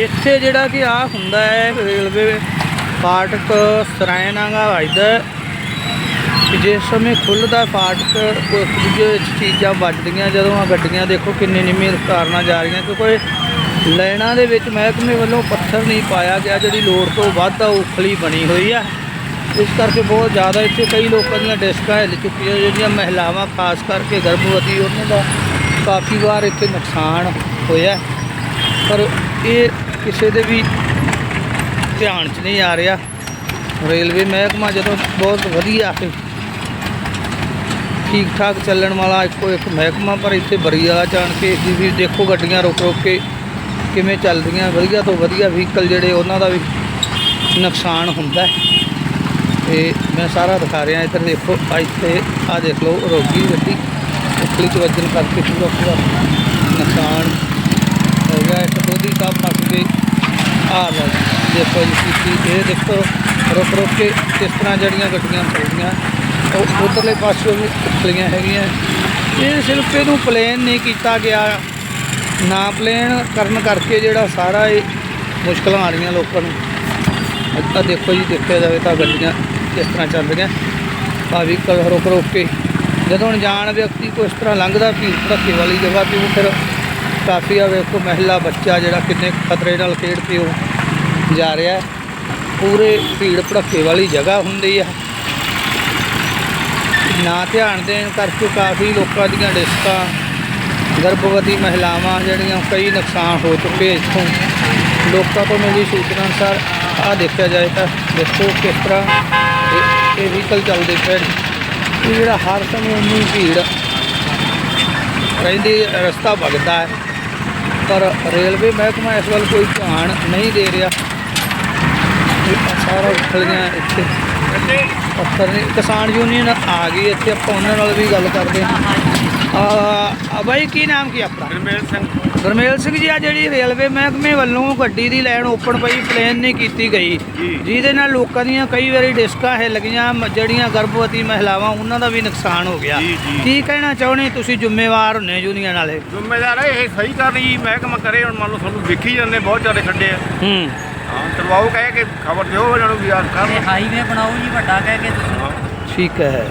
ਇੱਥੇ ਜਿਹੜਾ ਕਿ ਆ ਹੁੰਦਾ ਹੈ, ਰੇਲਵੇ ਫਾਟਕ ਸਰਾਇਨਾਗਾ ਵੱਜਦਾ ਜਿਸ ਸਮੇਂ ਖੁੱਲਦਾ ਫਾਟਕ ਉਹ ਦੂਜੇ ਚੀਜ਼ਾਂ ਵੱਜਦੀਆਂ, ਜਦੋਂ ਆ ਗੱਡੀਆਂ ਦੇਖੋ ਕਿੰਨੇ ਨਿਮੀ ਰਫ਼ਤਾਰ ਨਾਲ ਜਾ ਰਹੀਆਂ, ਕਿਉਂਕਿ ਲਾਈਨਾਂ ਦੇ ਵਿੱਚ ਮਹਿਕਮੇ ਵੱਲੋਂ ਪੱਥਰ ਨਹੀਂ ਪਾਇਆ ਗਿਆ, ਜਿਹੜੀ ਲੋੜ ਤੋਂ ਵੱਧ ਆ ਉਖਲੀ ਬਣੀ ਹੋਈ ਆ। ਇਸ ਕਰਕੇ ਬਹੁਤ ਜ਼ਿਆਦਾ ਇੱਥੇ ਕਈ ਲੋਕਾਂ ਦੀਆਂ ਡਿਸਕਾਂ ਹਿੱਲ ਚੁੱਕੀਆਂ, ਜਿਹੜੀਆਂ ਮਹਿਲਾਵਾਂ ਖਾਸ ਕਰਕੇ ਗਰਭਵਤੀ, ਉਹਨਾਂ ਦਾ ਕਾਫੀ ਵਾਰ ਇੱਥੇ ਨੁਕਸਾਨ ਹੋਇਆ। ਪਰ ਇਹ ਕਿਸੇ ਦੇ ਵੀ ਧਿਆਨ 'ਚ ਨਹੀਂ ਆ ਰਿਹਾ। ਰੇਲਵੇ ਮਹਿਕਮਾ ਜਦੋਂ ਬਹੁਤ ਵਧੀਆ ਹੈ ਠੀਕ ਠਾਕ ਚੱਲਣ ਵਾਲਾ ਇੱਕੋ ਇੱਕ ਮਹਿਕਮਾ, ਪਰ ਇੱਥੇ ਬਰੀ ਵਾਲਾ ਜਾਣ ਕੇ ਜੀ ਵੀ ਦੇਖੋ ਗੱਡੀਆਂ ਰੁਕ ਰੁਕ ਕੇ ਕਿਵੇਂ ਚੱਲਦੀਆਂ, ਵਧੀਆ ਤੋਂ ਵਧੀਆ ਵਹੀਕਲ ਜਿਹੜੇ ਉਹਨਾਂ ਦਾ ਵੀ ਨੁਕਸਾਨ ਹੁੰਦਾ ਹੈ। ਤੇ ਮੈਂ ਸਾਰਾ ਦਿਖਾ ਰਿਹਾ, ਇੱਧਰ ਦੇਖੋ ਇੱਥੇ ਆ ਦੇਖ ਲਓ, ਰੋਗੀ ਗੱਡੀ ਉਖਲੀ ਚ ਵੱਜਣ ਕਰਕੇ ਪੂਰਾ ਪੂਰਾ ਨੁਕਸਾਨ ਹੋ ਗਿਆ ਇੱਕ ਦੋਦੀ ਕਾ ਫਸ ਕੇ ਆ ਲਓ ਦੇਖੋ ਜੀ ਕੀ ਇਹ ਦੇਖੋ, ਰੁਕ ਰੁਕ ਕੇ ਕਿਸ ਤਰ੍ਹਾਂ ਜਿਹੜੀਆਂ ਗੱਡੀਆਂ ਚੱਲਦੀਆਂ। ਉਹ ਉਧਰਲੇ ਪਾਸੇ ਵੀ ਉਖਲੀਆਂ ਹੈਗੀਆਂ। ਇਹ ਸਿਰਫ ਇਹਨੂੰ ਪਲੇਨ ਨਹੀਂ ਕੀਤਾ ਗਿਆ। ਨਾ ਪਲੇਨ ਕਰਨ ਕਰਕੇ ਜਿਹੜਾ ਸਾਰਾ ਇਹ ਮੁਸ਼ਕਲਾਂ ਆ ਰਹੀਆਂ ਲੋਕਾਂ ਨੂੰ। ਅੱਛਾ, ਦੇਖੋ ਜੀ, ਦੇਖਿਆ ਜਾਵੇ ਤਾਂ ਗੱਡੀਆਂ ਕਿਸ ਤਰ੍ਹਾਂ ਚੱਲ ਰਹੀਆਂ। ਆ ਵਹੀਕਲ ਰੁਕ ਰੁਕ ਕੇ, ਜਦੋਂ ਅਣਜਾਣ ਵਿਅਕਤੀ ਕੋਈ ਇਸ ਤਰ੍ਹਾਂ ਲੰਘਦਾ ਭੀੜ ਭੜੱਕੇ ਵਾਲੀ ਜਗ੍ਹਾ ਤੇ ਉਹ ਫਿਰ ਕਾਫੀ ਆ, ਵੇਖੋ ਮਹਿਲਾ ਬੱਚਾ ਜਿਹੜਾ ਕਿੰਨੇ ਖਤਰੇ ਨਾਲ ਖੇਡ ਕੇ ਉਹ ਜਾ ਰਿਹਾ ਪੂਰੇ ਭੀੜ ਭੜੱਕੇ ਵਾਲੀ ਜਗ੍ਹਾ ਹੁੰਦੀ ਆ। ਨਾ ਧਿਆਨ ਦੇਣ ਕਰਕੇ ਕਾਫੀ ਲੋਕਾਂ ਦੀਆਂ ਡਿਸਕਾਂ, ਗਰਭਵਤੀ ਮਹਿਲਾਵਾਂ ਜਿਹੜੀਆਂ ਕਈ ਨੁਕਸਾਨ ਹੋ ਚੁੱਕੇ ਇੱਥੋਂ। ਲੋਕਾਂ ਤੋਂ ਮਿਲੀ ਸੂਚਨਾ ਅਨੁਸਾਰ ਆ ਦੇਖਿਆ ਜਾਏ ਤਾਂ ਦੇਖੋ ਕਿਸ ਤਰ੍ਹਾਂ ਇਹ- ਵਹੀਕਲ ਚੱਲਦੇ ਪਏ ਨੇ। ਇਹ ਜਿਹੜਾ ਹਰ ਸਮੇਂ ਉਨੀ ਭੀੜ ਰਹਿੰਦੀ, ਰਸਤਾ ਵਗਦਾ ਹੈ। ਪਰ ਰੇਲਵੇ ਮਹਿਕਮਾ ਇਸ ਵੱਲ ਕੋਈ ਧਿਆਨ ਨਹੀਂ ਦੇ ਰਿਹਾ। ਸਾਰਾ ਉਖਲੀਆਂ ਇੱਥੇ। ਪੱਥਰ ਨੇ ਕਿਸਾਨ ਯੂਨੀਅਨ ਆ ਗਈ ਇੱਥੇ ਆਪਾਂ ਉਹਨਾਂ ਨਾਲ ਵੀ ਗੱਲ ਕਰਦੇ ਹਾਂ। ਆ ਆ ਬਾਈ ਕੀ ਨਾਮ ਕੀ ਆਪਣਾ? ਗਰਮੇਲ ਸਿੰਘ। ਗੁਰਮੇਲ ਸਿੰਘ ਜੀ ਆ ਜਿਹੜੀ ਰੇਲਵੇ ਮਹਿਕਮੇ ਵੱਲੋਂ ਗੱਡੀ ਦੀ ਲਾਈਨ ਓਪਨ ਪਈ ਪਲੇਨ ਨਹੀਂ ਕੀਤੀ ਗਈ। ਜੀ। ਜਿਹਦੇ ਨਾਲ ਲੋਕਾਂ ਦੀਆਂ ਕਈ ਵਾਰੀ ਡਿਸਕਾਂ ਹਿੱਲ ਗਈਆਂ ਜਿਹੜੀਆਂ ਗਰਭਵਤੀ ਮਹਿਲਾਵਾਂ ਉਹਨਾਂ ਦਾ ਵੀ ਨੁਕਸਾਨ ਹੋ ਗਿਆ। ਕੀ ਕਹਿਣਾ ਚਾਹੁੰਦੇ ਤੁਸੀਂ ਜ਼ਿੰਮੇਵਾਰ ਹੁੰਨੇ ਯੂਨੀਅਨ ਵਾਲੇ? ਜ਼ਿੰਮੇਦਾਰ ਹੈ ਇਹ ਸਹੀ ਕਰ ਰਹੀ ਮਹਿਕਮਾ ਕਰੇ ਹੁਣ ਮੰਨ ਲਓ ਤੁਹਾਨੂੰ ਵੇਖੀ ਜਾਂਦੇ ਬਹੁਤ ਜ਼ਿਆਦਾ ਖੱਡੇ ਆ। ਹੂੰ। ਹਾਂ ਚਲਵਾਓ ਕਹਿ ਕੇ ਖਬਰ ਦਿਓ ਇਹਨਾਂ ਨੂੰ ਵੀ ਯਾਰ ਕਰਨ ਹਾਈਵੇ ਬਣਾਓ ਜੀ ਵੱਡਾ ਕਹਿ ਕੇ ਤੁਸੀਂ। ਠੀਕ ਹੈ।